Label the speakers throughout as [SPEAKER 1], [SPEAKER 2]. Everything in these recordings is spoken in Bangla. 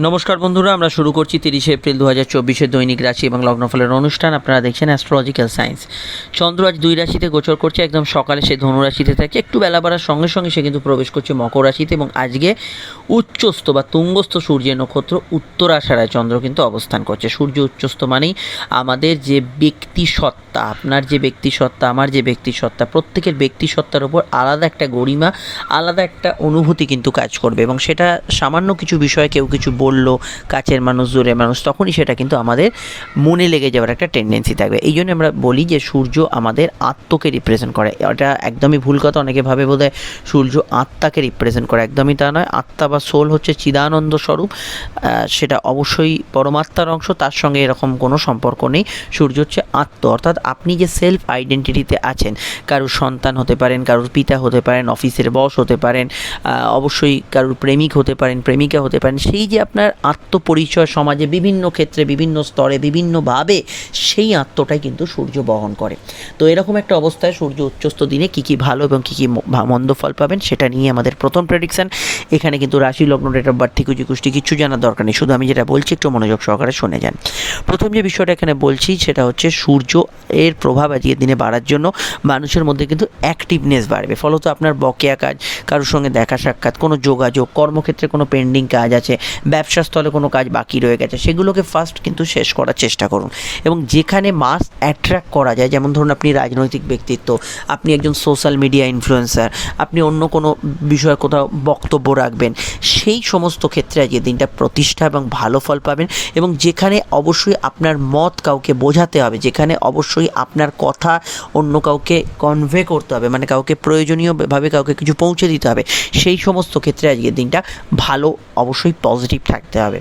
[SPEAKER 1] নমস্কার বন্ধুরা, আমরা শুরু করছি তিরিশে এপ্রিল দু হাজার চব্বিশের দৈনিক রাশি এবং লগ্নফলের অনুষ্ঠান। আপনারা দেখছেন অ্যাস্ট্রোলজিক্যাল সায়েন্স চন্দ্র আজ দুই রাশিতে গোচর করছে, একদম সকালে সে ধনুরাশিতে থাকে। একটু বেলা বাড়ার সঙ্গে সঙ্গে সে কিন্তু প্রবেশ করছে মকর রাশিতে এবং আজকে উচ্চস্থ বা তুঙ্গস্থ সূর্যের নক্ষত্র উত্তর আষাঢ়ায় চন্দ্র কিন্তু অবস্থান করছে। সূর্য উচ্চস্থ মানেই আমাদের যে ব্যক্তি সত্তা আপনার যে ব্যক্তি সত্তা আমার যে ব্যক্তি সত্তা প্রত্যেকের ব্যক্তি সত্তার উপর আলাদা একটা গরিমা, আলাদা একটা অনুভূতি কিন্তু কাজ করবে এবং সেটা সামান্য কিছু বিষয়ে কেউ কিছু বলল, কাছের মানুষ, দূরের মানুষ, তখনই সেটা কিন্তু আমাদের মনে লেগে যাওয়ার একটা টেন্ডেন্সি থাকবে। এই জন্য আমরা বলি যে, সূর্য আমাদের আত্মকে রিপ্রেজেন্ট করে। এটা একদমই ভুল কথা, অনেকে ভাবে বোধ সূর্য আত্মাকে রিপ্রেজেন্ট করে। একদমই তা নয়। আত্মা বা সোল হচ্ছে চিদানন্দ স্বরূপ। সেটা অবশ্যই পরমাত্মার অংশ, তার সঙ্গে এরকম কোনো সম্পর্ক নেই। সূর্য হচ্ছে আত্ম, অর্থাৎ আপনি যে সেলফ আইডেন্টিটিতে আছেন, কারুর সন্তান হতে পারেন, কারুর পিতা হতে পারেন অফিসের বস হতে পারেন অবশ্যই কারুর প্রেমিক হতে পারেন, প্রেমিকা হতে পারেন, সেই যে আপনার আত্মপরিচয় সমাজে বিভিন্ন ক্ষেত্রে, বিভিন্ন স্তরে বিভিন্নভাবে সেই আত্মটাই কিন্তু সূর্য বহন করে। তো এরকম একটা অবস্থায় সূর্য উচ্চস্থ দিনে কী কী ভালো এবং কী কী মন্দ ফল পাবেন সেটা নিয়ে আমাদের প্রথম প্রেডিকশান এখানে কিন্তু রাশি, লগ্ন ডেট অফ বার্থ থেকে কুষ্টি কিছু জানার দরকার নেই। শুধু আমি যেটা বলছি, একটু মনোযোগ সহকারে শুনে যান। প্রথম যে বিষয়টা এখানে বলছি, সেটা হচ্ছে সূর্য এর প্রভাব আজকের দিনে বাড়ার জন্য মানুষের মধ্যে কিন্তু অ্যাক্টিভনেস বাড়বে। ফলত আপনার বকেয়া কাজ, কারোর সঙ্গে দেখা সাক্ষাৎ, কোনো যোগাযোগ, কর্মক্ষেত্রে কোনো পেন্ডিং কাজ আছে ব্যবসা স্থলে কোনো কাজ বাকি রয়ে গেছে, সেগুলোকে ফার্স্ট কিন্তু শেষ করার চেষ্টা করুন। এবং যেখানে মাস অ্যাট্রাক্ট করা যায়, যেমন ধরুন আপনি রাজনৈতিক ব্যক্তিত্ব, আপনি একজন সোশ্যাল মিডিয়া ইনফ্লুয়েন্সার আপনি অন্য কোনো বিষয়ে কোথাও বক্তব্য রাখবেন, সেই সমস্ত ক্ষেত্রে আজকের দিনটা প্রতিষ্ঠা এবং ভালো ফল পাবেন। এবং যেখানে অবশ্যই আপনার মত কাউকে বোঝাতে হবে, যেখানে অবশ্যই আপনার কথা অন্য কাউকে কনভে করতে হবে মানে কাউকে প্রয়োজনীয়ভাবে কাউকে কিছু পৌঁছে দিতে হবে, সেই সমস্ত ক্ষেত্রে আজকের দিনটা ভালো, অবশ্যই পজিটিভ থাকতে হবে।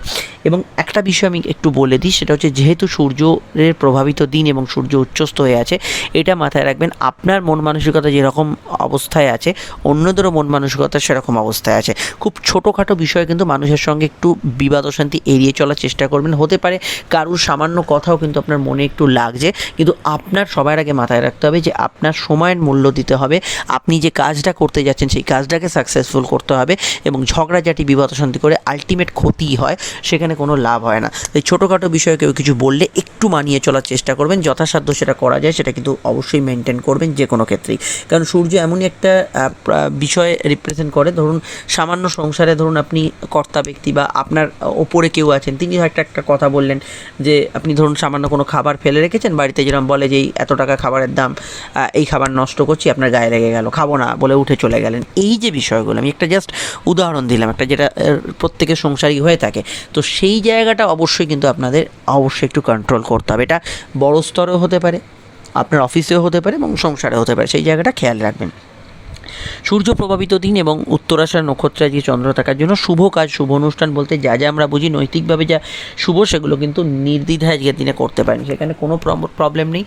[SPEAKER 1] এবং একটা বিষয় আমি একটু বলে দিই, সেটা হচ্ছে যেহেতু সূর্যের প্রভাবিত দিন এবং সূর্য উচ্চস্থ হয়ে আছে, এটা মাথায় রাখবেন, আপনার মন মানসিকতা যেরকম অবস্থায় আছে, অন্যদেরও মন মানসিকতা সেরকম অবস্থায় আছে। খুব ছোটোখাটো বিষয়ে, কিন্তু মানুষের সঙ্গে একটু বিবাদ অশান্তি এড়িয়ে চলার চেষ্টা করবেন। হতে পারে কারুর সামান্য কথাও কিন্তু আপনার মনে একটু লাগছে, কিন্তু আপনার সবার আগে মাথায় রাখতে হবে যে আপনার সময়ের মূল্য দিতে হবে। আপনি যে কাজটা করতে যাচ্ছেন, সেই কাজটাকে সাকসেসফুল করতে হবে এবং ঝগড়াঝাটি, বিবাদ অশান্তি করে আলটিমেট ক্ষতি হয়, সেখানে কোনো লাভ হয় না। এই ছোটোখাটো বিষয়ে কেউ কিছু বললে একটু মানিয়ে চলার চেষ্টা করবেন, যথাসাধ্য সেটা করা যায়, সেটা কিন্তু অবশ্যই মেনটেন করবেন যে কোনো ক্ষেত্রেই। কারণ সূর্য এমনই একটা বিষয় রিপ্রেজেন্ট করে। ধরুন, সামান্য সংসারে ধরুন আপনি কর্তা ব্যক্তি বা আপনার ওপরে কেউ আছেন, তিনি হয়তো একটা কথা বললেন যে, আপনি ধরুন সামান্য কোনো খাবার ফেলে রেখেছেন, বাড়িতে যেরকম বলে যে এত টাকা খাবারের দাম এই খাবার নষ্ট করছি, আপনার গায়ে লেগে গেল, খাব না বলে উঠে চলে গেলেন। এই যে বিষয়গুলো, আমি একটা জাস্ট উদাহরণ দিলাম, একটা যেটা প্রত্যেকের সংসারই হয়ে থাকে। তো সেই জায়গাটা অবশ্যই কিন্তু আপনাদের অবশ্যই একটু কন্ট্রোল করতে হবে। এটা বড় স্তরেও হতে পারে, আপনার অফিসেও হতে পারে এবং সংসারেও হতে পারে। সেই জায়গাটা খেয়াল রাখবেন। সূর্য প্রভাবিত দিন এবং উত্তরাষাঢ় নক্ষত্রে আজকে চন্দ্র থাকার জন্য শুভ কাজ, শুভ অনুষ্ঠান বলতে যা যা আমরা বুঝি, নৈতিকভাবে যা শুভ সেগুলো কিন্তু নির্দ্বিধায় আজকের দিনে করতে পারেন। সেখানে কোনো প্রবলেম নেই।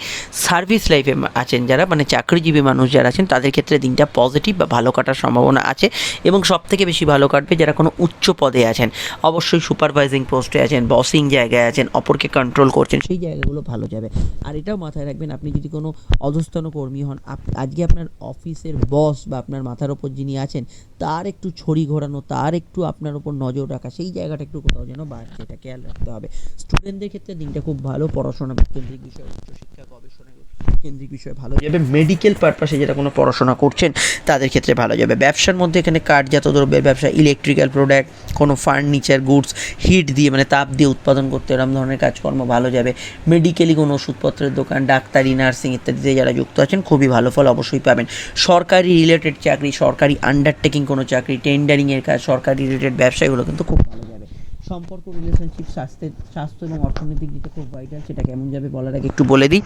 [SPEAKER 1] সার্ভিস লাইফে আছেন যারা মানে চাকরিজীবী মানুষ যারা আছেন, তাদের ক্ষেত্রে দিনটা পজিটিভ বা ভালো কাটার সম্ভাবনা আছে এবং সব থেকে বেশি ভালো কাটবে যারা কোনো উচ্চ পদে আছেন। অবশ্যই সুপারভাইজিং পোস্টে আছেন বসিং জায়গায় আছেন, অপরকে কন্ট্রোল করছেন, সেই জায়গাগুলো ভালো যাবে। আর এটাও মাথায় রাখবেন, আপনি যদি কোনো অধস্তন কর্মী হন আজকে আপনার অফিসের বস বা আপনার মাথার ওপর যিনি আছেন, তার একটু ছড়ি ঘোরানো, তার একটু আপনার ওপর নজর রাখা, সেই জায়গাটা একটু কোথাও যেন বাড়ছে, এটা খেয়াল রাখতে হবে। স্টুডেন্টদের ক্ষেত্রে দিনটা খুব ভালো, পড়াশোনা কেন্দ্রিক বিষয়, উচ্চশিক্ষা, গবেষণা কেন্দ্রিক বিষয় ভালো যাবে। মেডিকেল পারপাসে যেটা কোনো পড়াশোনা করছেন, তাদের ক্ষেত্রে ভালো যাবে। ব্যবসার মধ্যে এখানে কাঠজাত দ্রব্যের ব্যবসা ইলেকট্রিক্যাল প্রোডাক্ট কোনো ফার্নিচার গুডস হিট দিয়ে মানে তাপ দিয়ে উৎপাদন করতে এরকম ধরনের কাজকর্ম ভালো যাবে। মেডিকেলি কোনো ওষুধপত্রের দোকান, ডাক্তারি নার্সিং ইত্যাদিতে যারা যুক্ত আছেন, খুবই ভালো ফল অবশ্যই পাবেন। সরকারি রিলেটেড চাকরি, সরকারি আন্ডারটেকিং কোনো চাকরি টেন্ডারিংয়ের কাজ, সরকারি রিলেটেড ব্যবসাগুলো কিন্তু খুব ভালো যাবে। সম্পর্ক রিলেশনশিপ স্বাস্থ্যের, স্বাস্থ্য এবং অর্থনৈতিক দিকে খুব ভাইটাল সেটা কেমন যাবে বলার আগে একটু বলে দিই।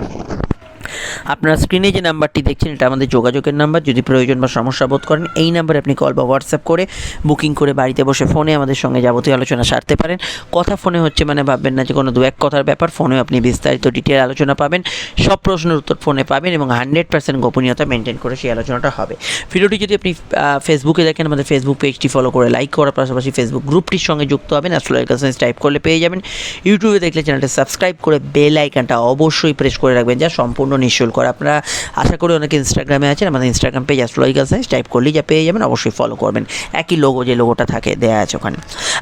[SPEAKER 1] আপনারা স্ক্রিনে যে নাম্বারটি দেখছেন, এটা আমাদের যোগাযোগের নাম্বার। যদি প্রয়োজন বা সমস্যা বোধ করেন, এই নাম্বারে আপনি কল বা হোয়াটসঅ্যাপ করে বুকিং করে বাড়িতে বসে ফোনে আমাদের সঙ্গে যাবতীয় আলোচনা সারতে পারেন। কথা ফোনে হচ্ছে মানে ভাববেন না যে কোনো দু এক কথার ব্যাপার ফোনেও আপনি বিস্তারিত ডিটেল আলোচনা পাবেন। সব প্রশ্নের উত্তর ফোনে পাবেন এবং হান্ড্রেড পার্সেন্ট গোপনীয়তা মেনটেন করে সেই আলোচনাটা হবে। ভিডিওটি যদি আপনি ফেসবুকে দেখেন, আমাদের ফেসবুক পেজটি ফলো করে লাইক করার পাশাপাশি ফেসবুক গ্রুপটির সঙ্গে যুক্ত হবেন। অ্যাস্ট্রোলজিক্যাল সায়েন্স টাইপ করলে পেয়ে যাবেন। ইউটিউবে দেখলে চ্যানেলটা সাবস্ক্রাইব করে বেল আইকনটা অবশ্যই প্রেস করে রাখবেন, যা সম্পূর্ণ নিঃশব্দ শুরু করে। আপনারা আশা করি অনেকে ইনস্টাগ্রামে আছেন, আমাদের Instagram page astrological science type করলেই যা পেয়ে যাবেন, অবশ্যই ফলো করবেন। একই লোগো যে লোগোটা থাকে দেওয়া আছে ওখানে।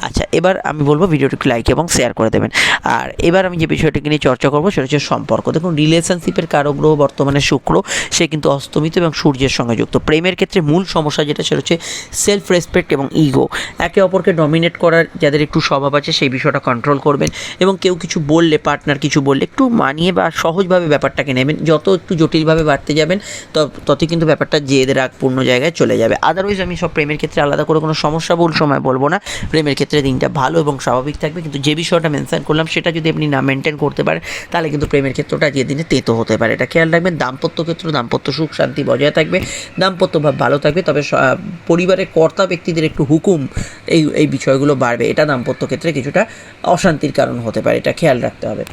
[SPEAKER 1] আচ্ছা এবার আমি বলব ভিডিওটি লাইক এবং শেয়ার করে দেবেন। আর এবার আমি যে বিষয়টিকে নিয়ে চর্চা করব, সেটা হচ্ছে সম্পর্ক। দেখুন রিলেশনশিপের কারও গ্রহ বর্তমানে শুক্র, সে কিন্তু অস্তমিত এবং সূর্যের সঙ্গে যুক্ত। প্রেমের ক্ষেত্রে মূল সমস্যা যেটা, সেটা হচ্ছে সেলফ রেসপেক্ট এবং ইগো একে অপরকে ডমিনেট করার যাদের একটু স্বভাব আছে, সেই বিষয়টা কন্ট্রোল করবেন। এবং কেউ কিছু বললে পার্টনার কিছু বললে, একটু মানিয়ে বা সহজভাবে ব্যাপারটাকে নেবেন। যত একটু জটিলভাবে বাড়তে যাবেন তত ততই কিন্তু ব্যাপারটা জেদ রাগ পূর্ণ জায়গায় চলে যাবে। আদারওয়াইজ আমি সব প্রেমের ক্ষেত্রে আলাদা করে কোনো সমস্যা বল সময় বলব না। প্রেমের ক্ষেত্রে দিনটা ভালো এবং স্বাভাবিক থাকবে, কিন্তু যে বিষয়টা মেনশন করলাম সেটা যদি আপনি না মেনটেন করতে পারেন, তাহলে কিন্তু প্রেমের ক্ষেত্রটা আজকের দিনে তেতো হতে পারে। এটা খেয়াল রাখবেন, দাম্পত্য ক্ষেত্র, দাম্পত্য সুখ, শান্তি বজায় থাকবে, দাম্পত্য ভাব ভালো থাকবে, তবে পরিবারের কর্তা ব্যক্তিদের একটু হুকুম এই এই বিষয়গুলো বাড়বে। এটা দাম্পত্য ক্ষেত্রে কিছুটা অশান্তির কারণ হতে পারে, এটা খেয়াল রাখতে হবে।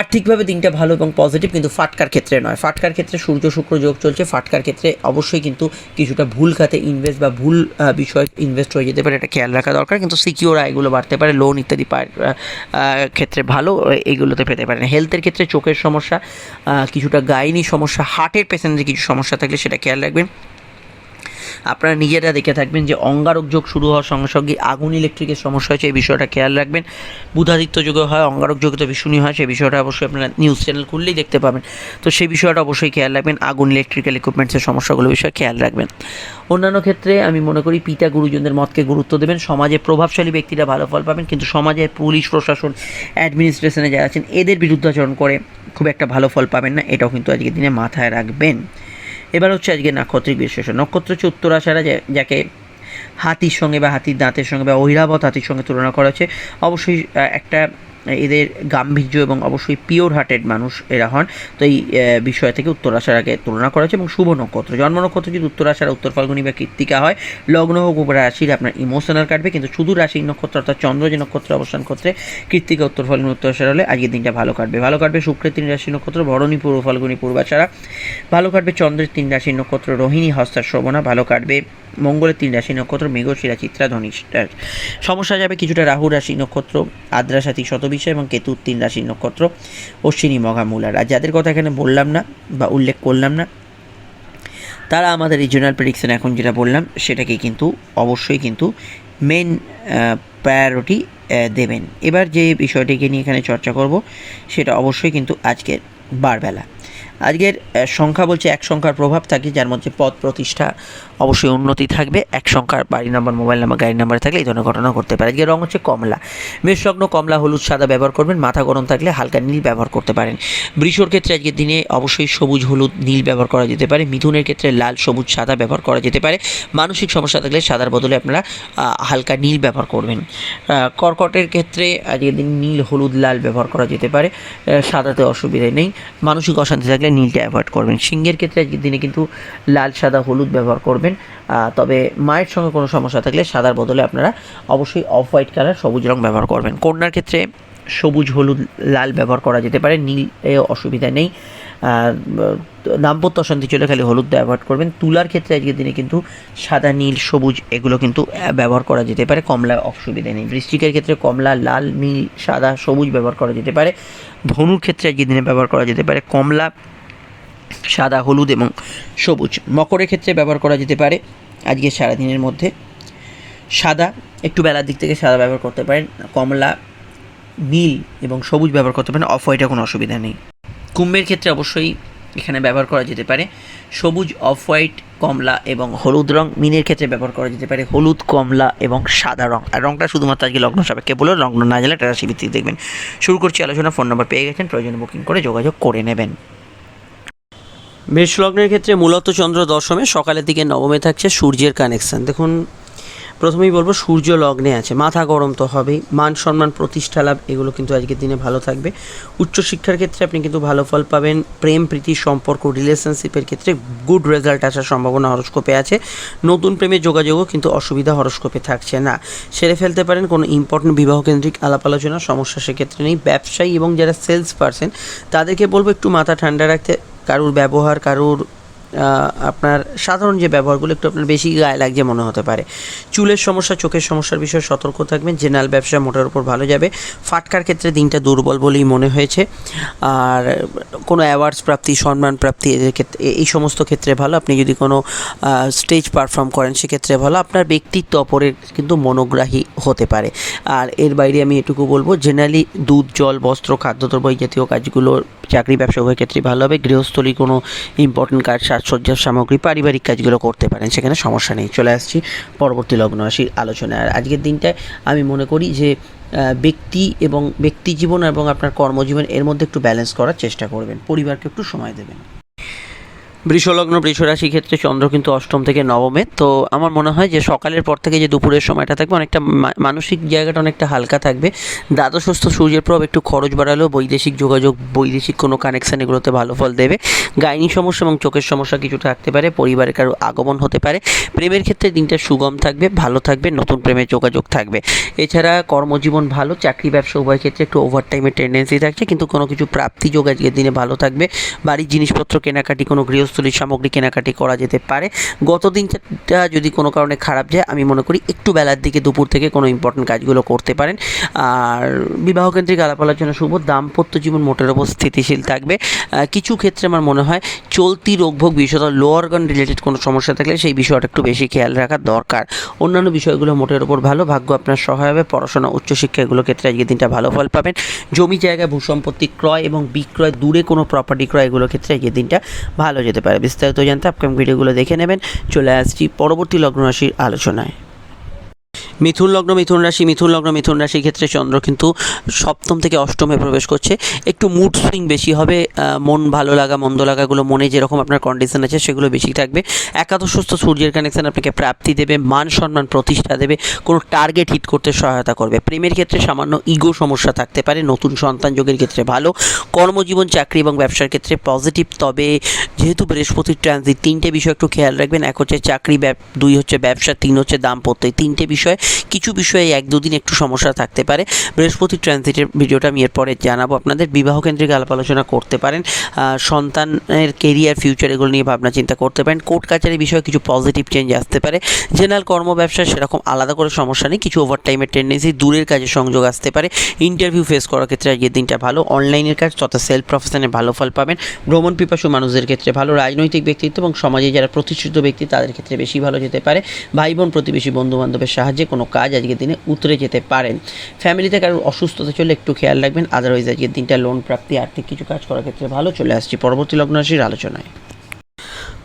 [SPEAKER 1] আর্থিকভাবে দিনটা ভালো এবং পজিটিভ কিন্তু ফাটকার ক্ষেত্রে নয়। ফাটকার ক্ষেত্রে সূর্য শুক্র যোগ চলছে ফাটকার ক্ষেত্রে অবশ্যই কিন্তু কিছুটা ভুল খাতে ইনভেস্ট বা ভুল বিষয়ে ইনভেস্ট হয়ে যেতে পারে এটা খেয়াল রাখা দরকার। কিন্তু সিকিওর আয়গুলো বাড়তে পারে লোন ইত্যাদি ক্ষেত্রে ভালো আহ, এইগুলোতে পেতে পারেন। হেলথের ক্ষেত্রে চোখের সমস্যা কিছুটা গাইনি সমস্যা হার্টের পেশেন্টের কিছু সমস্যা থাকলে সেটা খেয়াল রাখবেন। আপনারা নিজেরা দেখে থাকবেন যে অঙ্গারক যোগ শুরু হওয়ার সঙ্গে সঙ্গে আগুন ইলেকট্রিকের সমস্যা হয়েছে, এই বিষয়টা খেয়াল রাখবেন। বুধাদিত্য যুগে হয়, অঙ্গারক যোগে তো ভীষণই হয়, সেই বিষয়টা অবশ্যই আপনারা নিউজ চ্যানেল খুললেই দেখতে পাবেন। তো সেই বিষয়টা অবশ্যই খেয়াল রাখবেন, আগুন ইলেকট্রিক্যাল ইকুইপমেন্টসের সমস্যাগুলো বিষয়ে খেয়াল রাখবেন। অন্যান্য ক্ষেত্রে আমি মনে করি পিতা গুরুজনদের মতকে গুরুত্ব দেবেন, সমাজে প্রভাবশালী ব্যক্তিরা ভালো ফল পাবেন, কিন্তু সমাজের পুলিশ, প্রশাসন অ্যাডমিনিস্ট্রেশনে যারা আছেন, এদের বিরুদ্ধাচরণ করে খুব একটা ভালো ফল পাবেন না, এটাও কিন্তু আজকের দিনে মাথায় রাখবেন। এবার হচ্ছে আজকে নাক্ষত্রিক বিশ্লেষণ। নক্ষত্র হচ্ছে উত্তরাশারা যাকে হাতির সঙ্গে বা হাতির দাঁতের সঙ্গে বা ঐরাবত হাতির সঙ্গে তুলনা করা হচ্ছে। অবশ্যই একটা এদের গাম্ভীর্য এবং অবশ্যই পিওর হার্টেড মানুষ এরা হন। তো এই বিষয় থেকে উত্তরাশারাকে তুলনা করা হচ্ছে এবং শুভ নক্ষত্র। জন্ম নক্ষত্র যদি উত্তরাশারা উত্তর ফাল্গুনি বা কৃত্তিকা হয়, লগ্ন হোক রাশির আপনার ইমোশনাল কাটবে, কিন্তু শুধু রাশি নক্ষত্র অর্থাৎ চন্দ্র যে নক্ষত্রে অবস্থান করতে কৃত্তিকা, উত্তর ফাল্গুনি উত্তরাশারা হলে আজকের দিনটা ভালো কাটবে। ভালো কাটবে শুক্রের তিন রাশি নক্ষত্র, ভরণী পূর্ব, ফাল্গুনি পূর্বাশারা ভালো কাটবে চন্দ্রের তিন রাশির নক্ষত্র, রোহিণী হস্তার শ্রবণা ভালো কাটবে মঙ্গলের তিন রাশি নক্ষত্র মেঘশিরা চিত্রা ধনিষ্ঠা সমস্যা যাবে কিছুটা রাহু রাশি নক্ষত্র, আদ্রা, সাথী শতবিশা এবং কেতুর তিন রাশি নক্ষত্র, অশ্বিনী মঘা মূলার আর যাদের কথা এখানে বললাম না বা উল্লেখ করলাম না, তারা আমাদের রিজনাল প্রেডিকশন এখন যেটা বললাম, সেটাকে কিন্তু অবশ্যই কিন্তু মেন প্রায়োরিটি দেবেন। এবার যে বিষয়টিকে নিয়ে এখানে চর্চা করব, সেটা অবশ্যই কিন্তু আজকের বারবেলা। আজকের সংখ্যা বলছে এক সংখ্যার প্রভাব থাকে, যার মধ্যে পদ প্রতিষ্ঠা অবশ্যই উন্নতি থাকবে। এক সংখ্যার বাড়ি নাম্বার, মোবাইল নাম্বার গাড়ি নাম্বার থাকলে এই ধরনের ঘটনা ঘটতে পারে। আজকের রং হচ্ছে কমলা। মেষলগ্ন কমলা, হলুদ, সাদা ব্যবহার করবেন। মাথা গরম থাকলে হালকা নীল ব্যবহার করতে পারেন। বৃষর ক্ষেত্রে আজকের দিনে অবশ্যই সবুজ, হলুদ, নীল ব্যবহার করা যেতে পারে। মিথুনের ক্ষেত্রে লাল, সবুজ, সাদা ব্যবহার করা যেতে পারে। মানসিক সমস্যা থাকলে সাদার বদলে আপনারা হালকা নীল ব্যবহার করবেন। কর্কটের ক্ষেত্রে আজকের দিন নীল, হলুদ, লাল ব্যবহার করা যেতে পারে। সাদাতে অসুবিধা নেই। মানসিক অশান্তি থাকলে নীলটা অ্যাভয়েড করবেন। সিংহের ক্ষেত্রে আজকের দিনে কিন্তু লাল, সাদা, হলুদ ব্যবহার করবেন। আহ, তবে মায়ের সঙ্গে কোনো সমস্যা থাকলে সাদার বদলে আপনারা অবশ্যই অফ হোয়াইট কালার সবুজ রং ব্যবহার করবেন। কন্যার ক্ষেত্রে সবুজ হলুদ লাল ব্যবহার করা যেতে পারে নীল অসুবিধা নেই। দাম্পত্য অশান্তি চলে খালি হলুদ অ্যাভয়েড করবেন। তুলার ক্ষেত্রে আজকের দিনে কিন্তু সাদা নীল সবুজ এগুলো কিন্তু ব্যবহার করা যেতে পারে কমলা অসুবিধা নেই। বৃষ্টিকের ক্ষেত্রে কমলা লাল নীল সাদা সবুজ ব্যবহার করা যেতে পারে। ধনুর ক্ষেত্রে আজকের দিনে ব্যবহার করা যেতে পারে কমলা সাদা, হলুদ এবং সবুজ। মকরের ক্ষেত্রে ব্যবহার করা যেতে পারে, আজকে সারাদিনের মধ্যে। সাদা, একটু বেলার দিক থেকে সাদা ব্যবহার করতে পারেন। কমলা, নীল এবং সবুজ ব্যবহার করতে পারেন, অফ হোয়াইটে কোনো অসুবিধা নেই। কুম্ভের ক্ষেত্রে অবশ্যই এখানে ব্যবহার করা যেতে পারে। সবুজ, অফ হোয়াইট, কমলা এবং হলুদ রং। মিনের ক্ষেত্রে ব্যবহার করা যেতে পারে হলুদ, কমলা এবং সাদা রং। আর রংটা শুধুমাত্র আজকে লগ্ন সাপেক্ষে বলে লগ্ন না জেলে টাটা ভিত্তিক দেখবেন। শুরু করছি আলোচনা, ফোন নম্বর পেয়ে গেছেন, প্রয়োজনে বুকিং করে যোগাযোগ করে নেবেন। মেষ লগ্নের ক্ষেত্রে মূলত চন্দ্র দশমে সকালের দিকে নবমে থাকছে সূর্যের কানেকশন দেখুন প্রথমেই বলব, সূর্য লগ্নে আছে। মাথা গরম তো হবেই। মান সম্মান, প্রতিষ্ঠা লাভ, এগুলো কিন্তু আজকের দিনে ভালো থাকবে। উচ্চশিক্ষার ক্ষেত্রে আপনি কিন্তু ভালো ফল পাবেন। প্রেম, প্রীতি, সম্পর্ক রিলেশনশিপের ক্ষেত্রে গুড রেজাল্ট আসার সম্ভাবনা হরস্কোপে আছে। নতুন প্রেমের যোগাযোগও কিন্তু অসুবিধা হরস্কোপে থাকছে না। সেরে ফেলতে পারেন কোনো ইম্পর্টেন্ট বিবাহ কেন্দ্রিক আলাপ আলোচনা সমস্যা সেক্ষেত্রে নেই। ব্যবসায়ী এবং যারা সেলস পার্সন তাদেরকে বলব একটু মাথা ঠান্ডা রাখতে। কারুর ব্যবহার, কারুর আপনার সাধারণ যে ব্যবহারগুলো একটু আপনার বেশি গায়ে লাগছে মনে হতে পারে। চুলের সমস্যা, চোখের সমস্যার বিষয়ে সতর্ক থাকবেন। জেনারেল ব্যবসা মোটার উপর ভালো যাবে। ফাটকার ক্ষেত্রে দিনটা দুর্বল বলেই মনে হয়েছে। আর কোনো অ্যাওয়ার্ডস প্রাপ্তি, সম্মান প্রাপ্তি ক্ষেত্রে এই সমস্ত ক্ষেত্রে ভালো। আপনি যদি কোনো স্টেজ পারফর্ম করেন, সেক্ষেত্রে ভালো। আপনার ব্যক্তিত্ব অপরের কিন্তু মনোগ্রাহী হতে পারে। আর এর বাইরে আমি এটুকু বলব জেনারেলি দুধ, জল, বস্ত্র, খাদ্যদ্রব্য জাতীয় কাজগুলো, চাকরি, ব্যবসা, উভয় ক্ষেত্রে ভালো হবে। গৃহস্থলী কোনো ইম্পর্টেন্ট কাজ সাজসজ্জার সামগ্রী, পারিবারিক কাজগুলো করতে পারেন, সেখানে সমস্যা নেই। চলে আসছি পরবর্তী লগ্ন রাশির আলোচনায়। আর আজকের দিনটায় আমি মনে করি যে ব্যক্তি এবং ব্যক্তি জীবন এবং আপনার কর্মজীবন এর মধ্যে একটু ব্যালেন্স করার চেষ্টা করবেন। পরিবারকে একটু সময় দেবেন। বৃষলগ্ন বৃষরাশি ক্ষেত্রে চন্দ্র কিন্তু অষ্টম থেকে নবমে। তো আমার মনে হয় যে সকালের পর থেকে যে দুপুরের সময়টা থাকবে, অনেকটা মানসিক জায়গাটা অনেকটা হালকা থাকবে। দ্বাদশস্থ সূর্যের প্রভাব একটু খরচ বাড়ালেও বৈদেশিক যোগাযোগ, বৈদেশিক কোনো কানেকশান এগুলোতে ভালো ফল দেবে। গাইনি সমস্যা এবং চোখের সমস্যা কিছু থাকতে পারে, পরিবারের কারও আগমন হতে পারে। প্রেমের ক্ষেত্রে দিনটা সুগম থাকবে, ভালো থাকবে, নতুন প্রেমের যোগাযোগ থাকবে। এছাড়া কর্মজীবন ভালো, চাকরি ব্যবসা উভয় ক্ষেত্রে একটু ওভার টাইমের টেন্ডেন্সি থাকছে, কিন্তু কোনো কিছু প্রাপ্তি যোগ আজকের দিনে ভালো থাকবে। বাড়ির জিনিসপত্র কেনাকাটি কোনো গৃহস্থলীর সামগ্রী কেনাকাটি করা যেতে পারে। গত দিনটা যদি কোনো কারণে খারাপ যায়, আমি মনে করি একটু বেলার দিকে দুপুর থেকে কোনো ইম্পর্টেন্ট কাজগুলো করতে পারেন। আর বিবাহকেন্দ্রিক আলাপ আলোচনা শুভ দাম্পত্য জীবন মোটের ওপর স্থিতিশীল থাকবে। কিছু ক্ষেত্রে আমার মনে হয় চলতি রোগভোগ বিশেষত লো অর্গান রিলেটেড কোনো সমস্যা থাকলে সেই বিষয়টা একটু বেশি খেয়াল রাখা দরকার। অন্যান্য বিষয়গুলো মোটের ওপর ভালো, ভাগ্য আপনার সহায় হবে, পড়াশোনা উচ্চশিক্ষা এগুলো ক্ষেত্রে আজকের দিনটা ভালো ফল পাবেন। জমি জায়গা, ভূসম্পত্তি, ক্রয় এবং বিক্রয়, দূরে কোনো প্রপার্টি ক্রয় এগুলো ক্ষেত্রে আজকের দিনটা ভালো যেতে পারে। বিস্তারিত জানতে আপকামিং ভিডিওগুলো দেখে নেবেন। চলে আসছি পরবর্তী লগ্ন রাশির আলোচনায়। মিথুন লগ্ন, মিথুন রাশি, মিথুন লগ্ন, মিথুন রাশির ক্ষেত্রে চন্দ্র কিন্তু সপ্তম থেকে অষ্টমে প্রবেশ করছে। একটু মুড সুইং বেশি হবে মন ভালো লাগা, মন্দ লাগাগুলো, মনে যেরকম আপনার কন্ডিশন আছে, সেগুলো বেশি থাকবে। একাদশস্থ সূর্যের কানেকশন আপনাকে প্রাপ্তি দেবে, মান সম্মান প্রতিষ্ঠা দেবে, কোনো টার্গেট হিট করতে সহায়তা করবে। প্রেমের ক্ষেত্রে সামান্য ইগো সমস্যা থাকতে পারে, নতুন সন্তান যোগের ক্ষেত্রে ভালো, কর্মজীবন, চাকরি এবং ব্যবসার ক্ষেত্রে পজিটিভ তবে যেহেতু বৃহস্পতির ট্রানজিট তিনটে বিষয় একটু খেয়াল রাখবেন, এক হচ্ছে চাকরি দুই হচ্ছে ব্যবসা, তিন হচ্ছে দাম্পত্য, এই তিনটে বিষয় কিছু বিষয়ে এক দুদিন একটু সমস্যা থাকতে পারে। বৃহস্পতি ট্রানজিটের ভিডিওটা আমি এরপরে জানাব। আপনাদের বিবাহ কেন্দ্রিক আলাপ আলোচনা করতে পারেন। সন্তানের কেরিয়ার ফিউচার এগুলো নিয়ে ভাবনা চিন্তা করতে পারেন। কোর্ট কাচারি বিষয়ে কিছু পজিটিভ চেঞ্জ আসতে পারে। জেনারেল কর্ম ব্যবসা সেরকম আলাদা করে সমস্যা নেই। কিছু ওভার টাইমের টেন্ডেন্সি দূরের কাজে সংযোগ আসতে পারে। ইন্টারভিউ ফেস করার ক্ষেত্রে আজকের দিনটা ভালো। অনলাইনের কাজ তথা সেলফ প্রফেশনে ভালো ফল পাবেন। ভ্রমণ পিপাসু মানুষদের ক্ষেত্রে ভালো। রাজনৈতিক ব্যক্তিত্ব এবং সমাজে যারা প্রতিষ্ঠিত ব্যক্তি, তাদের ক্ষেত্রে বেশি ভালো যেতে পারে। ভাই বোন প্রতিবেশী বন্ধু বান্ধবের সাহায্যে কোনো কাজ আজকের দিনে উতরে যেতে পারেন। ফ্যামিলিতে কারোর অসুস্থতা চলে একটু খেয়াল রাখবেন। আদারওয়াইজ আজকের দিনটা লোন প্রাপ্তি, আর্থিক কিছু কাজ করার ক্ষেত্রে ভালো। চলে আসছি পরবর্তী লগ্ন রাশির আলোচনায়।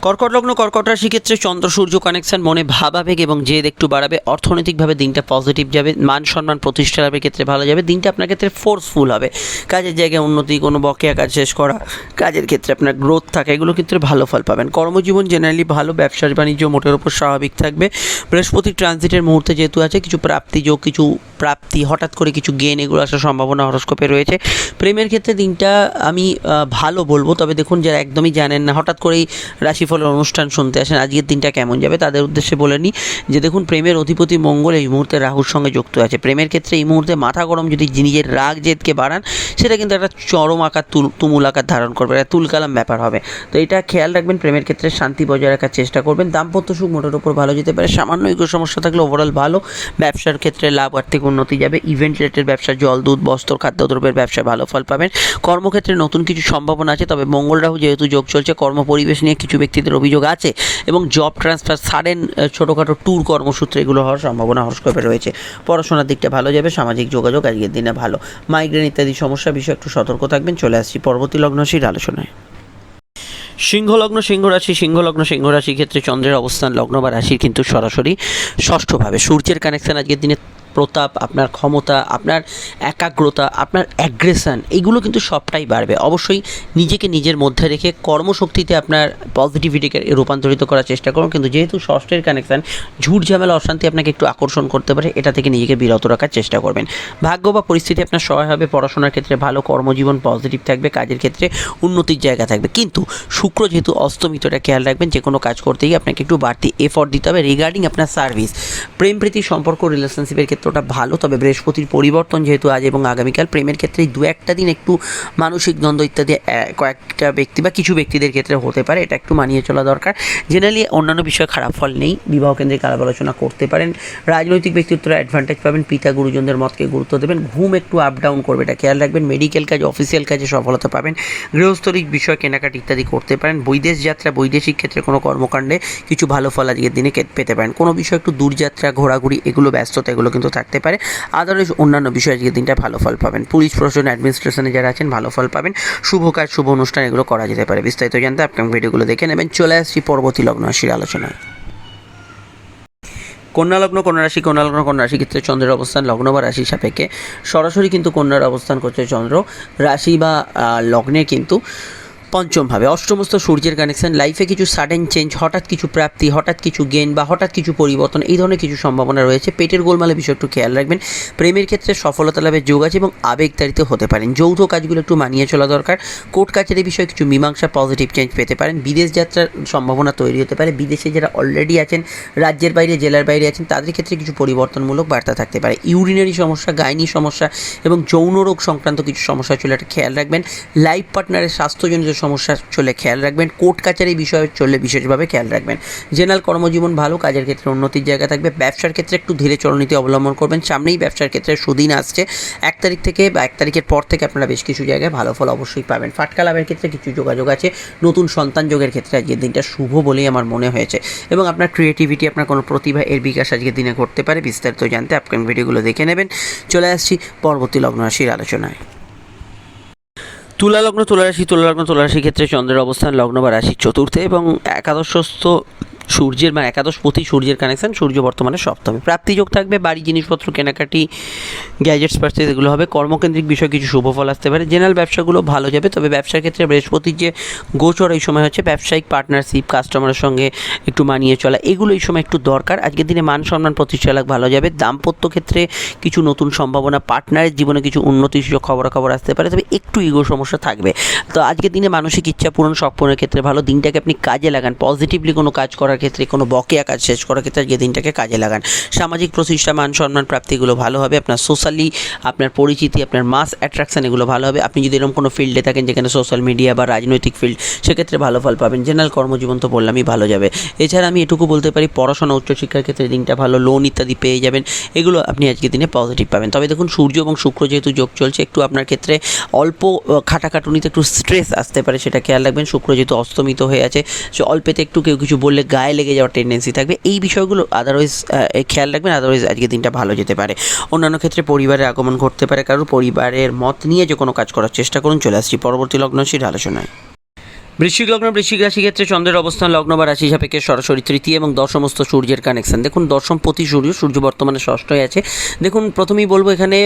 [SPEAKER 1] কর্কট লগ্ন, কর্কট রাশি ক্ষেত্রে চন্দ্র, সূর্য কানেকশন মনে ভাবাবেগ এবং জেদ একটু বাড়াবে। অর্থনৈতিকভাবে দিনটা পজিটিভ যাবে, মান সম্মান প্রতিষ্ঠা লাভের ক্ষেত্রে ভালো যাবে, দিনটা আপনার ক্ষেত্রে ফোর্সফুল হবে। কাজের জায়গায় উন্নতি, কোনো বকেয়া কাজ শেষ করা, কাজের ক্ষেত্রে আপনার গ্রোথ থাকা, এগুলো ক্ষেত্রে ভালো ফল পাবেন। কর্মজীবন জেনারেলি ভালো ব্যবসা বাণিজ্য মোটের উপর স্বাভাবিক থাকবে। বৃহস্পতি ট্রানজিটের মুহূর্তে যেহেতু আছে, কিছু প্রাপ্তি যোগ, কিছু প্রাপ্তি, হঠাৎ করে কিছু গেন এগুলো আসার সম্ভাবনা হরস্কোপে রয়েছে। প্রেমের ক্ষেত্রে দিনটা আমি ভালো বলব, তবে দেখুন যারা একদমই জানেন না, হঠাৎ করেই রাশিফলের অনুষ্ঠান শুনতে আসেন। আজকের দিনটা কেমন যাবে তাদের উদ্দেশ্যে বলে নিই যে দেখুন, প্রেমের অধিপতি মঙ্গল এই মুহূর্তে রাহুর সঙ্গে যুক্ত আছে। প্রেমের ক্ষেত্রে এই মুহূর্তে মাথা গরম যদি নিজের রাগ, জেদকে বাড়ান, সেটা কিন্তু একটা চরম আকার, তুল, তুমুল আকার ধারণ করবে, একটা তুলকালাম ব্যাপার হবে। তো এটা খেয়াল রাখবেন, প্রেমের ক্ষেত্রে শান্তি বজায় রাখার চেষ্টা করবেন। দাম্পত্য সুখ মোটের উপর ভালো যেতে পারে, সামান্য ইগো সমস্যা থাকলে ওভারঅল ভালো। ব্যবসার ক্ষেত্রে লাভ আর্থিক উন্নতি যাবে ইভেন্ট রিলেটেড ব্যবসা, জল, দুধ, বস্ত্র, খাদ্যদ্রব্যের ব্যবসায় ভালো ফল পাবেন। কর্মক্ষেত্রে নতুন কিছু সম্ভাবনা আছে, তবে মঙ্গল রাহু যেহেতু যোগ চলছে কর্ম পরিবেশ নিয়ে কিছু ব্যক্তিদের অভিযোগ আছে এবং জব ট্রান্সফার সাডেন ছোটোখাটো ট্যুর কর্মসূত্রে এগুলো হওয়ার সম্ভাবনা হরস্কোপে রয়েছে। পড়াশোনার দিকটা ভালো যাবে, সামাজিক যোগাযোগ আজকের দিনে ভালো। মাইগ্রেন ইত্যাদি সমস্যা, বিষয়ে একটু সতর্ক থাকবেন। চলে আসছি পরবর্তী লগ্নশীর আলোচনায়। সিংহলগ্ন সিংহ রাশি সিংহলগ্ন সিংহ রাশির ক্ষেত্রে চন্দ্রের অবস্থান লগ্ন বা রাশির কিন্তু সরাসরি ষষ্ঠভাবে। সূর্যের কানেকশন আজকের দিনে প্রতাপ, আপনার ক্ষমতা, আপনার একাগ্রতা, আপনার অ্যাগ্রেশন এগুলো কিন্তু সবটাই বাড়বে। অবশ্যই নিজেকে নিজের মধ্যে রেখে কর্মশক্তিতে আপনার পজিটিভিটিকে রূপান্তরিত করার চেষ্টা করুন। কিন্তু যেহেতু ষষ্ঠের কানেকশান ঝুট ঝামেলা, অশান্তি আপনাকে একটু আকর্ষণ করতে পারে, এটা থেকে নিজেকে বিরত রাখার চেষ্টা করবেন। ভাগ্য বা পরিস্থিতি আপনার সহায় হবে, পড়াশোনার ক্ষেত্রে ভালো, কর্মজীবন পজিটিভ থাকবে, কাজের ক্ষেত্রে উন্নতির জায়গা থাকবে। কিন্তু শুক্র যেহেতু অস্তমিতটা খেয়াল রাখবেন যে কোনো কাজ করতে গিয়ে আপনাকে একটু বাড়তি এফর্ট দিতে হবে রিগার্ডিং আপনার সার্ভিস প্রেম প্রীতি সম্পর্ক রিলেশনশিপের ক্ষেত্রে নক্ষত্রটা ভালো, তবে বৃহস্পতির পরিবর্তন যেহেতু আজ এবং আগামীকাল, প্রেমের ক্ষেত্রে দু একটা দিন একটু মানসিক দ্বন্দ্ব ইত্যাদি কয়েকটা ব্যক্তি বা কিছু ব্যক্তিদের ক্ষেত্রে হতে পারে, এটা একটু মানিয়ে চলা দরকার। জেনারেলি অন্যান্য বিষয়ে খারাপ ফল নেই বিবাহ কেন্দ্রিক আলাপ আলোচনা করতে পারেন। রাজনৈতিক ব্যক্তিত্বরা অ্যাডভান্টেজ পাবেন, পিতা গুরুজনদের মতকে গুরুত্ব দেবেন, ঘুম একটু আপ ডাউন করবে, এটা খেয়াল রাখবেন। মেডিকেল কাজ অফিসিয়াল কাজে সফলতা পাবেন। গৃহস্থলিক বিষয়, কেনাকাটা ইত্যাদি করতে পারেন। বৈদেশ যাত্রা, বৈদেশিক ক্ষেত্রে কোনো কর্মকাণ্ডে কিছু ভালো ফল আজকের দিনে পেতে পারেন। কোনো বিষয় একটু দূরযাত্রা ঘোরাঘুরি, এগুলো ব্যস্ততা, এগুলো কিন্তু থাকতে পারে। আদারওয়াইজ অন্যান্য বিষয়ে আজকের দিনটা ভালো ফল পাবেন। পুলিশ প্রশাসন অ্যাডমিনিস্ট্রেশনে যারা আছেন, ভালো ফল পাবেন। শুভ কাজ, শুভ অনুষ্ঠান, এগুলো করা যেতে পারে। বিস্তারিত জানতে আপকামিং ভিডিওগুলো দেখে নেবেন। চলে আসছি পরবর্তী লগ্ন রাশির আলোচনায়। কন্যা লগ্ন, কন্যা রাশি, কন্যা লগ্ন, কন্যা রাশি ক্ষেত্রে চন্দ্রের অবস্থান, লগ্ন বা রাশি সাপেক্ষে। সরাসরি কিন্তু কন্যার অবস্থান করছে চন্দ্র। রাশি বা লগ্নে কিন্তু পঞ্চমভাবে অষ্টমস্ত সূর্যের কানেকশন লাইফে কিছু সাডেন চেঞ্জ হঠাৎ কিছু প্রাপ্তি, হঠাৎ কিছু গেন বা হঠাৎ কিছু পরিবর্তন, এই ধরনের কিছু সম্ভাবনা রয়েছে। পেটের গোলমালে বিষয় একটু খেয়াল রাখবেন। প্রেমের ক্ষেত্রে সফলতা লাভের যোগ আছে এবং আবেগতাড়িত হতে পারেন। যৌথ কাজগুলো একটু মানিয়ে চলা দরকার। কোর্ট কাছারি বিষয়ে কিছু মীমাংসা পজিটিভ চেঞ্জ পেতে পারেন। বিদেশ যাত্রার সম্ভাবনা তৈরি হতে পারে। বিদেশে যারা অলরেডি আছেন, রাজ্যের বাইরে, জেলার বাইরে আছেন, তাদের ক্ষেত্রে কিছু পরিবর্তনমূলক বার্তা থাকতে পারে। ইউরিনারি সমস্যা গাইনি সমস্যা এবং যৌন রোগ সংক্রান্ত কিছু সমস্যা চলে একটা খেয়াল রাখবেন। লাইফ পার্টনারের স্বাস্থ্যজনিত সমস্যা চলে খেয়াল রাখবেন। কোর্ট কাচারি বিষয়ে চললে বিশেষভাবে খেয়াল রাখবেন। জেনারেল কর্মজীবন ভালো, কাজের ক্ষেত্রে উন্নতির জায়গা থাকবে। ব্যবসার ক্ষেত্রে একটু ধীরে চলনীতি অবলম্বন করবেন। সামনেই ব্যবসার ক্ষেত্রে সুদিন আসছে। এক তারিখ থেকে বা এক তারিখের পর থেকে আপনারা বেশ কিছু জায়গায় ভালো ফল অবশ্যই পাবেন। ফাটকা লাভের ক্ষেত্রে কিছু যোগাযোগ আছে। নতুন সন্তান যোগের ক্ষেত্রে আজকের দিনটা শুভ বলেই আমার মনে হয়েছে। এবং আপনার ক্রিয়েটিভিটি আপনার কোনো প্রতিভা, এর বিকাশ আজকের দিনে ঘটতে পারে। বিস্তারিত জানতে আপকামিং ভিডিওগুলো দেখে নেবেন। চলে আসছি পরবর্তী লগ্ন রাশির আলোচনায়। তুলা লগ্ন তুলা রাশি তুলা লগ্ন তুলা রাশির ক্ষেত্রে চন্দ্রের অবস্থান লগ্ন বা রাশির চতুর্থে এবং একাদশস্থ সূর্যের মানে একাদশপতি সূর্যের কানেকশান সূর্য বর্তমানে সপ্তমে। প্রাপ্তিযোগ থাকবে, বাড়ি, জিনিসপত্র, কেনাকাটি গ্যাজেটস পার্চেস এগুলো হবে। কর্মকেন্দ্রিক বিষয় কিছু শুভ ফল আসতে পারে। জেনারেল ব্যবসাগুলো ভালো যাবে, তবে ব্যবসার ক্ষেত্রে বৃহস্পতির যে গোচর এই সময় হচ্ছে ব্যবসায়িক পার্টনারশিপ কাস্টমারের সঙ্গে একটু মানিয়ে চলা। এগুলো এই সময় একটু দরকার। আজকের দিনে মান সম্মান, প্রতিষ্ঠা লাভ ভালো যাবে। দাম্পত্য ক্ষেত্রে কিছু নতুন সম্ভাবনা পার্টনারের জীবনে কিছু উন্নতি সুযোগ খবরাখবর আসতে পারে, তবে একটু ইগো সমস্যা থাকবে। তো আজকের দিনে মানসিক ইচ্ছা পূরণ শখ ক্ষেত্রে ভালো। দিনটাকে আপনি কাজে লাগান পজিটিভলি কোনো কাজ করার ক্ষেত্রে কোনো বকেয়া কাজ শেষ করার ক্ষেত্রে আজকে দিনটাকে কাজে লাগান। সামাজিক প্রতিষ্ঠা, মান সম্মান প্রাপ্তিগুলো ভালো হবে, আপনার সোশ্যালি আপনার পরিচিতি, আপনার মাস অ্যাট্রাকশন এগুলো ভালো হবে। আপনি যদি এরকম কোনো ফিল্ডে থাকেন যেখানে সোশ্যাল মিডিয়া বা রাজনৈতিক ফিল্ড সেক্ষেত্রে ভালো ফল পাবেন। জেনারেল কর্মজীবন তো বললামই ভালো যাবে। এছাড়া আমি এটুকু বলতে পারি, পড়াশোনা উচ্চশিক্ষার ক্ষেত্রে দিনটা ভালো লোন ইত্যাদি পেয়ে যাবেন। এগুলো আপনি আজকে দিনে পজিটিভ পাবেন। তবে দেখুন, সূর্য এবং শুক্র যেহেতু যোগ চলছে, একটু আপনার ক্ষেত্রে অল্প খাটাখাটুনিতে একটু স্ট্রেস আসতে পারে, সেটা খেয়াল রাখবেন। শুক্র যেহেতু অস্তমিত হয়ে আছে অল্পেতে একটু কেউ কিছু বললে গায়ে লেগে যাওয়ার টেন্ডেন্সি থাকবে। এই বিষয়গুলো আদারওয়াইজ খেয়াল রাখবেন আদারওয়াইজ আজকে দিনটা ভালো যেতে পারে। অন্যান্য ক্ষেত্রে পরিবারের আগমন ঘটতে পারে কারণ পরিবারের মত নিয়ে যে কোনো কাজ করার চেষ্টা করুন। চলে আসছি পরবর্তী লগ্নশীল আলোচনায়। বৃশ্চিক লগ্ন, বৃশ্চিক রাশি ক্ষেত্রে চন্দ্রের অবস্থান লগ্ন বা রাশি সাপেক্ষে সরাসরি তৃতীয় এবং দশমস্ত সূর্যের কানেকশন দেখুন, দশম প্রতি সূর্য সূর্য বর্তমানে ষষ্ঠই আছে। দেখুন, প্রথমেই বলব এখানে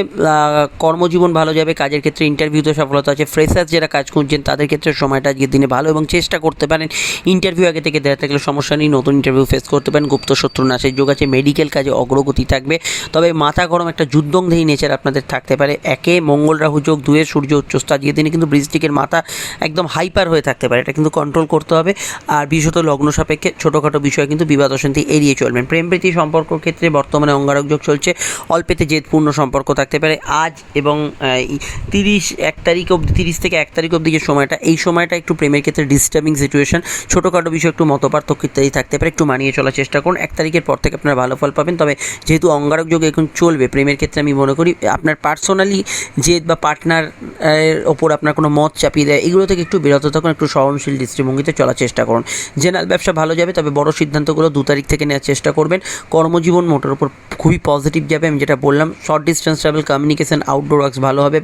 [SPEAKER 1] কর্মজীবন ভালো যাবে, কাজের ক্ষেত্রে ইন্টারভিউতে সফলতা আছে। ফ্রেশার্স যারা কাজ খুঁজছেন, তাদের ক্ষেত্রে সময়টা আজকের দিনে ভালো এবং চেষ্টা করতে পারেন। ইন্টারভিউ আগে থেকে দেওয়া থাকলে সমস্যা নেই, নতুন ইন্টারভিউ ফেস করতে পারেন। গুপ্ত শত্রু নাশের যোগ আছে মেডিকেল কাজে অগ্রগতি থাকবে। তবে মাথা গরম একটা যুদ্ধংদেহী নেচার আপনাদের থাকতে পারে। একে মঙ্গল রাহু যোগ দুয়ে সূর্য উচ্চস্থ, আজকের দিনে কিন্তু বৃষ্টিকের মাথা একদম হাইপার হয়ে থাকতে পারে। এটা কিন্তু কন্ট্রোল করতে হবে। আর বিশেষত লগ্ন সাপেক্ষে ছোটোখাটো বিষয়ে কিন্তু বিবাদ অশান্তি এড়িয়ে চলবেন। প্রেম প্রীতি সম্পর্ক ক্ষেত্রে বর্তমানে অঙ্গারক যোগ চলছে। অল্পেতে জেদপূর্ণ সম্পর্ক থাকতে পারে। আজ এবং তিরিশ এক তারিখ অবধি, তিরিশ থেকে এক তারিখ অবধি যে সময়টা, এই সময়টা একটু প্রেমের ক্ষেত্রে ডিস্টার্বিং সিচুয়েশন ছোটোখাটো বিষয় একটু মতপার্থক্য ইত্যাদি থাকতে পারে। একটু মানিয়ে চলার চেষ্টা করুন। এক তারিখের পর থেকে আপনারা ভালো ফল পাবেন। তবে যেহেতু অঙ্গারক যোগ এখন চলবে, প্রেমের ক্ষেত্রে আমি মনে করি, আপনার পার্সোনালি জেদ বা পার্টনার ওপর আপনার কোনো মত চাপিয়ে দেয়, এগুলো থেকে একটু বিরত থাকুন, একটু সহনশীল দৃষ্টিভঙ্গিতে চলার চেষ্টা করুন। জেনারেল ব্যবসা ভালো যাবে, তবে বড় সিদ্ধান্তগুলো দু তারিখ থেকে নেওয়ার চেষ্টা করবেন। কর্মজীবন মোটের উপর খুবই পজিটিভ যাবে, আমি যেটা বললাম। Short distance travel communication outdoor works ভালো হবে।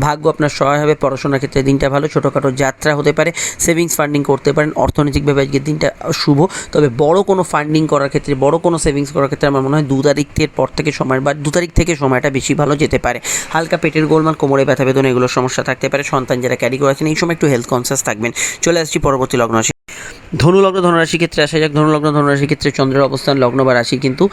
[SPEAKER 1] ভাগ্য আপনার সহায় হবে, পড়াশোনার ক্ষেত্রে দিনটা ভালো, ছোটোখাটো যাত্রা হতে পারে। সেভিংস ফান্ডিং করতে পারেন, অর্থনৈতিকভাবে আজকের দিনটা শুভ। তবে বড় কোনো ফান্ডিং করার ক্ষেত্রে, বড় কোনো সেভিংস করার ক্ষেত্রে আমার মনে হয় দু তারিখের পর থেকে সময় বা দু তারিখ থেকে সময়টা বেশি ভালো যেতে পারে। হালকা পেটের গোলমাল, কোমরে ব্যথা বেদনা, এগুলোর সমস্যা থাকতে পারে। সন্তান যারা ক্যারি করেছেন এই সময় একটু হেলথ কনসিয়াস থাকবেন। চলে আসছি পরবর্তী লগ্ন ধনুলগ্ন ধনুরাশি ক্ষেত্রে আসা যাক। ধনুলগ্ন ধনুরাশি ক্ষেত্রে চন্দ্রের অবস্থান, লগ্ন বা রাশি কিন্তু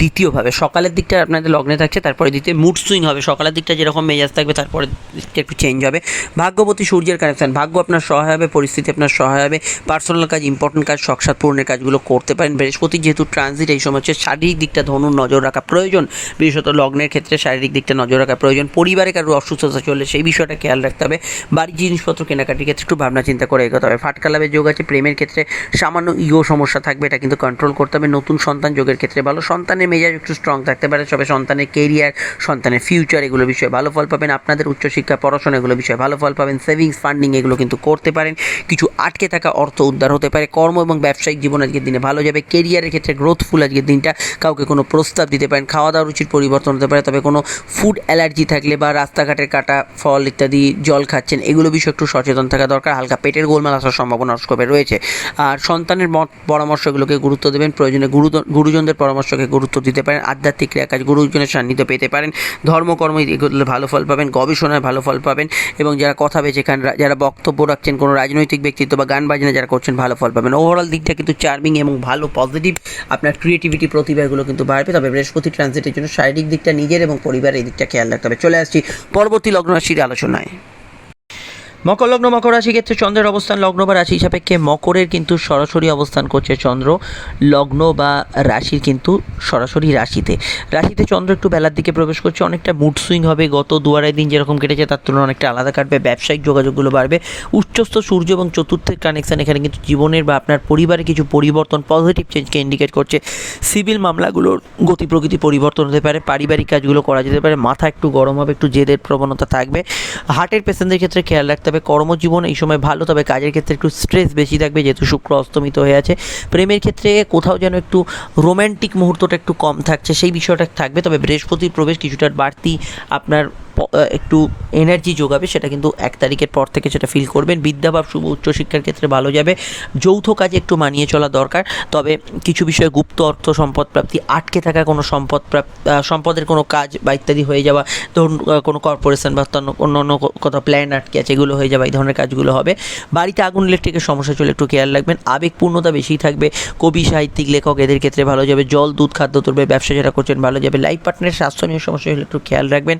[SPEAKER 1] দ্বিতীয়ভাবে। সকালের দিকটা আপনাদের লগ্নে থাকছে, তারপরে দ্বিতীয় মুড সুইং হবে। সকালের দিকটা যেরকম মেজাজ থাকবে, তারপরে দিকটা একটু চেঞ্জ হবে। ভাগ্যবতী সূর্যের কানেকশন ভাগ্য আপনার সহায় হবে, পরিস্থিতি আপনার সহায় হবে। পার্সোনাল কাজ ইম্পর্টেন্ট কাজ শখসাত পূরণের কাজগুলো করতে পারেন। বৃহস্পতি যেহেতু ট্রানজিট এই সময় হচ্ছে শারীরিক দিকটা ধনুর নজর রাখা প্রয়োজন। বিশেষত লগ্নের ক্ষেত্রে শারীরিক দিকটা নজর রাখা প্রয়োজন। পরিবারে কারও অসুস্থতা চললে সেই বিষয়টা খেয়াল রাখতে হবে। বাড়ির জিনিসপত্র কেনাকাটির ক্ষেত্রে একটু ভাবনা চিন্তা করে এগোতে হবে। ফাটকা লাভের যোগ আছে প্রেমের ক্ষেত্রে সামান্য ইও সমস্যা থাকবে, এটা কিন্তু কন্ট্রোল করতে হবে। নতুন সন্তান যোগের ক্ষেত্রে ভালো, সন্তানের মেজাজ একটু স্ট্রং থাকতে পারে, তবে সন্তানের কেরিয়ার সন্তানের ফিউচার এগুলো বিষয়ে ভালো ফল পাবেন। আপনাদের উচ্চশিক্ষা, পড়াশোনা এগুলো বিষয়ে ভালো ফল পাবেন। সেভিংস ফান্ডিং এগুলো কিন্তু করতে পারেন। কিছু আটকে থাকা অর্থ উদ্ধার হতে পারে। কর্ম এবং ব্যবসায়িক জীবন আজকের দিনে ভালো যাবে। কেরিয়ারের ক্ষেত্রে গ্রোথফুল আজকের দিনটা কাউকে কোনো প্রস্তাব দিতে পারেন। খাওয়া দাওয়ার রুচির পরিবর্তন হতে পারে, তবে কোনো ফুড অ্যালার্জি থাকলে বা রাস্তাঘাটের কাটা ফল ইত্যাদি জল খাচ্ছেন, এগুলো বিষয়ে একটু সচেতন থাকা দরকার। হালকা পেটের গোলমাল আসার সম্ভাবনা রয়েছে আর সন্তানের মত পরামর্শগুলোকে গুরুত্ব দেবেন, প্রয়োজনে গুরু গুরুজনদের পরামর্শকে গুরুত্ব দিতে পারেন, আধ্যাত্মিক ক্রিয়া কাজ গুরুজনের সান্নিধ্য পেতে পারেন, ধর্মকর্ম এগুলো ভালো ফল পাবেন গবেষণায় ভালো ফল পাবেন, এবং যারা কথা বেছে খান, রা- যারা বক্তব্য রাখছেন, কোনো রাজনৈতিক ব্যক্তিত্ব বা গান বাজনা যারা করছেন, ভালো ফল পাবেন। ওভারঅল দিকটা কিন্তু চার্মিং এবং ভালো পজিটিভ আপনার ক্রিয়েটিভিটি প্রতিভা এগুলো কিন্তু বাড়বে, তবে বৃহস্পতি ট্রানজিটের জন্য শারীরিক দিকটা নিজের এবং পরিবারের এই দিকটা খেয়াল রাখতে হবে। চলে আসছি পরবর্তী লগ্ন রাশির আলোচনায়। মকর লগ্ন, মকর রাশি ক্ষেত্রে চন্দ্রের অবস্থান লগ্ন বা রাশি সাপেক্ষে মকরের কিন্তু সরাসরি অবস্থান করছে চন্দ্র। লগ্ন বা রাশির কিন্তু সরাসরি রাশিতে। রাশিতে চন্দ্র একটু বেলার দিকে প্রবেশ করছে, অনেকটা মুড সুইং হবে। গত দু আড়াই দিন যেরকম কেটেছে, তার তুলনায় অনেকটা আলাদা কাটবে। ব্যবসায়িক যোগাযোগগুলো বাড়বে। উচ্চস্থ সূর্য এবং চতুর্থের কানেকশান এখানে কিন্তু জীবনের বা আপনার পরিবারে কিছু পরিবর্তন পজিটিভ চেঞ্জকে ইন্ডিকেট করছে। সিভিল মামলাগুলোর গতি প্রকৃতি পরিবর্তন হতে পারে, পারিবারিক কাজগুলো করা যেতে পারে, মাথা একটু গরম হবে, একটু জেদের প্রবণতা থাকবে। হার্টের পেশেন্টদের ক্ষেত্রে খেয়াল রাখতে হবে কর্মজীবন এই সময় ভালো, তবে কাজের ক্ষেত্রে একটু স্ট্রেস বেশি থাকবে যেহেতু শুক্র অস্তমিত হয়ে আছে। প্রেমের ক্ষেত্রে কোথাও যেন একটু রোম্যান্টিক মুহূর্তটা একটু কম থাকছে, সেই বিষয়টা থাকবে। তবে বৃহস্পতির প্রবেশ কিছুটা বাড়তি আপনার একটু এনার্জি যোগাবে, সেটা কিন্তু এক তারিখের পর থেকে সেটা ফিল করবেন। বিদ্যা বা শুভ উচ্চশিক্ষার ক্ষেত্রে ভালো যাবে। যৌথ কাজে একটু মানিয়ে চলা দরকার, তবে কিছু বিষয়ে গুপ্ত অর্থ সম্পদ প্রাপ্তি, আটকে থাকা কোনো সম্পদ সম্পদের কোনো কাজ বা ইত্যাদি হয়ে যাওয়া, ধরুন কোনো কর্পোরেশন বা অন্য- অন্য কোথাও প্ল্যান আটকে আছে, এগুলো হয়ে যাওয়া, এই ধরনের কাজগুলো হবে। বাড়িতে আগুন ইলেকট্রিকের সমস্যা চলে, একটু খেয়াল রাখবেন। আবেগপূর্ণতা বেশি থাকবে। কবি, সাহিত্যিক, লেখক, এদের ক্ষেত্রে ভালো যাবে। জল, দুধ, খাদ্য তুলবে ব্যবসা যারা করছেন, ভালো যাবে। লাইফ পার্টনারের স্বাস্থ্য নিয়ে সমস্যা হলে একটু খেয়াল রাখবেন।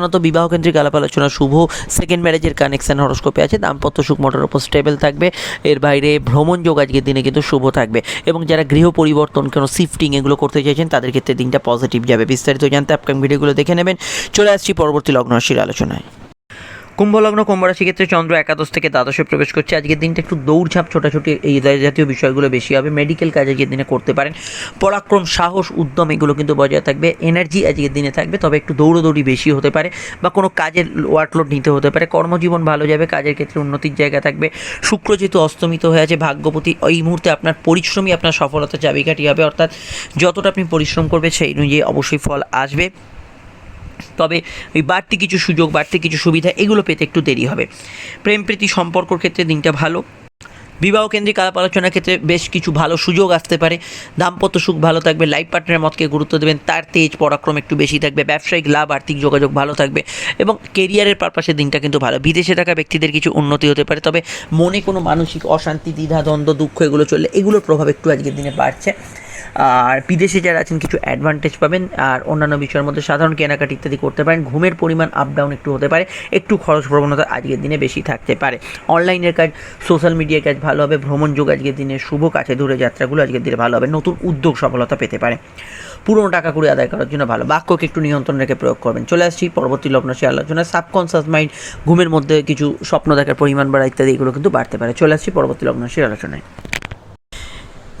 [SPEAKER 1] সাধারণত বিবাহ কেন্দ্রিক আলাপ আলোচনা শুভ সেকেন্ড ম্যারেজের কানেকশন হরস্কোপে আছে, দাম্পত্য সুখ মোটর উপর স্টেবল থাকবে, এর বাইরে ভ্রমণ যোগ আজকের দিনে কিন্তু শুভ থাকবে এবং যারা গৃহ পরিবর্তন, কোনো শিফটিং এগুলো করতে চাইছেন, তাদের ক্ষেত্রে দিনটা পজিটিভ যাবে। বিস্তারিত জানতে আপকাম ভিডিওগুলো দেখে নেবেন। চলে আসছি পরবর্তী লগ্ন রাশির আলোচনায়। কুম্ভ লগ্ন কুম্ভ রাশি ক্ষেত্রে চন্দ্র একাদশ থেকে দ্বাদশে প্রবেশ করছে। আজকের দিনটা একটু দৌড়ঝাঁপ, ছোটাছুটি এই জাতীয় বিষয়গুলো বেশি হবে। মেডিকেল কাজ আজকের দিনে করতে পারেন। পরাক্রম, সাহস, উদ্যম, এগুলো কিন্তু বজায় থাকবে। এনার্জি আজকের দিনে থাকবে, তবে একটু দৌড়োদৌড়ি বেশি হতে পারে বা কোনো কাজের ওয়ার্কলোড নিতে হতে পারে। কর্মজীবন ভালো যাবে, কাজের ক্ষেত্রে উন্নতির জায়গা থাকবে। শুক্র যেহেতু অস্তমিত হয়ে আছে, ভাগ্যপতি এই মুহূর্তে আপনার পরিশ্রমই আপনার সফলতা চাবিকাঠি হবে। অর্থাৎ যতটা আপনি পরিশ্রম করবে সেই অনুযায়ী অবশ্যই ফল আসবে। তবে ওই বাড়তি কিছু সুযোগ, বাড়তি কিছু সুবিধা এগুলো পেতে একটু দেরি হবে। প্রেম, প্রীতি, সম্পর্কর ক্ষেত্রে দিনটা ভালো। বিবাহ কেন্দ্রিক আলাপ আলোচনার ক্ষেত্রে বেশ কিছু ভালো সুযোগ আসতে পারে। দাম্পত্য সুখ ভালো থাকবে লাইফ পার্টনারের মতকে গুরুত্ব দেবেন, তার তেজ, পরাক্রম একটু বেশি থাকবে, ব্যবসায়িক লাভ, আর্থিক যোগাযোগ ভালো থাকবে এবং কেরিয়ারের পারপাসে দিনটা কিন্তু ভালো। বিদেশে থাকা ব্যক্তিদের কিছু উন্নতি হতে পারে, তবে মনে কোনো মানসিক অশান্তি দ্বিধা দ্বন্দ্ব দুঃখ এগুলো চললে এগুলোর প্রভাব একটু আজকের দিনে বাড়ছে। আর বিদেশে যারা আছেন, কিছু অ্যাডভান্টেজ পাবেন আর অন্যান্য বিষয়ের মধ্যে সাধারণ কেনাকাটি ইত্যাদি করতে পারেন। ঘুমের পরিমাণ আপ ডাউন একটু হতে পারে, একটু খরচ প্রবণতা আজকের দিনে বেশি থাকতে পারে। অনলাইনের কাজ সোশ্যাল মিডিয়ার কাজ ভালো হবে, ভ্রমণ যোগ আজকের দিনে শুভ কাছে দূরে যাত্রাগুলো আজকের দিনে ভালো হবে, নতুন উদ্যোগ সফলতা পেতে পারে। পুরনো টাকা করে আদায় করার জন্য ভালো, বাক্যকে একটু নিয়ন্ত্রণ রেখে প্রয়োগ করবেন। চলে আসছি পরবর্তী লগ্ন সে আলোচনা সাবকনসিয়াস মাইন্ড ঘুমের মধ্যে কিছু স্বপ্ন দেখার পরিমাণ বাড়া ইত্যাদি এগুলো কিন্তু বাড়তে পারে। চলে আসছি পরবর্তী লগ্ন সে আলোচনায়।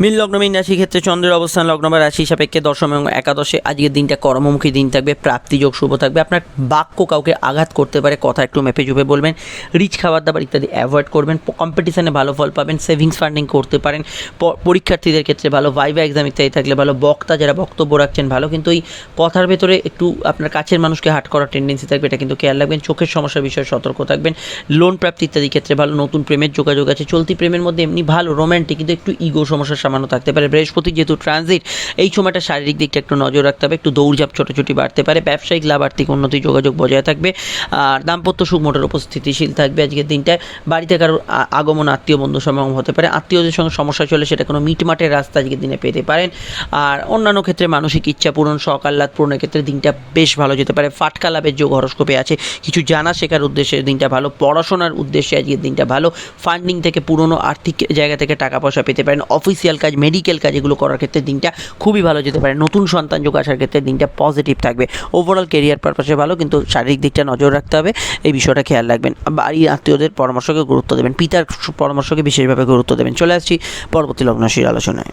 [SPEAKER 1] মিল লগ্ন, মিন রাশি ক্ষেত্রে চন্দ্রের অবস্থান, লগ্ন বা রাশি সাপেক্ষে দশম এবং একাদশে। আজকের দিনটা কর্মমুখী দিন থাকবে প্রাপ্তিযোগ শুভ থাকবে। আপনার বাক্য কাউকে আঘাত করতে পারে, কথা একটু মেপে চুপে বলবেন। রিচ খাবার দাবার ইত্যাদি অ্যাভয়েড করবেন। কম্পিটিশনে ভালো ফল পাবেন সেভিংস ফান্ডিং করতে পারেন। পরীক্ষার্থীদের ক্ষেত্রে ভালো ভাইভা এক্সাম ইত্যাদি থাকলে ভালো বক্তা যারা বক্তব্য রাখছেন, ভালো। কিন্তু এই কথার ভেতরে একটু আপনার কাছের মানুষকে হাট করার টেন্ডেন্সি থাকবে, এটা কিন্তু খেয়াল রাখবেন। চোখের সমস্যার বিষয়ে সতর্ক থাকবেন। লোন প্রাপ্তি ইত্যাদি ক্ষেত্রে ভালো নতুন প্রেমের যোগাযোগ আছে। চলতি প্রেমের মধ্যে এমনি ভালো রোম্যান্টিক কিন্তু একটু ইগো সমস্যার সামান্য থাকতে পারে। বৃহস্পতি যেহেতু ট্রানজিট এই সময়টা শারীরিক দিকটা একটু নজর রাখতে হবে, একটু দৌড়ঝাঁপ ছোটাছুটি বাড়তে পারে, ব্যবসায়িক লাভ আর্থিক উন্নতি, যোগাযোগ বজায় থাকবে। আর দাম্পত্য সুখ মোটের উপর স্থিতিশীল থাকবে আজকের দিনটায় বাড়িতে কারোর আগমন, আত্মীয়, বন্ধু সমাগম হতে পারে। আত্মীয়দের সঙ্গে সমস্যা চলে, সেটা কোনো মিটমাটের রাস্তা আজকের দিনে পেতে পারেন। আর অন্যান্য ক্ষেত্রে মানসিক ইচ্ছা পূরণ, শখ পূরণের ক্ষেত্রে দিনটা বেশ ভালো যেতে পারে। ফাটকা লাভের যোগ হরস্কোপে আছে। কিছু জানা শেখার উদ্দেশ্যে দিনটা ভালো। পড়াশোনার উদ্দেশ্যে আজকের দিনটা ভালো। ফান্ডিং থেকে পুরনো আর্থিক জায়গা থেকে টাকা পয়সা পেতে পারেন। অফিসিয়াল কাজ মেডিকেল কাজ এগুলো করার ক্ষেত্রে দিনটা খুবই ভালো যেতে পারে। নতুন সন্তান যোগ আসার ক্ষেত্রে দিনটা পজিটিভ থাকবে। ওভারঅল কেরিয়ার পারপাসে ভালো, কিন্তু শারীরিক দিকটা নজর রাখতে হবে। এই বিষয়টা খেয়াল রাখবেন। বাড়ির আত্মীয়দের পরামর্শকে গুরুত্ব দেবেন। পিতার পরামর্শকে বিশেষভাবে গুরুত্ব দেবেন। চলে আসছি পরবর্তী লগ্নশীর আলোচনায়।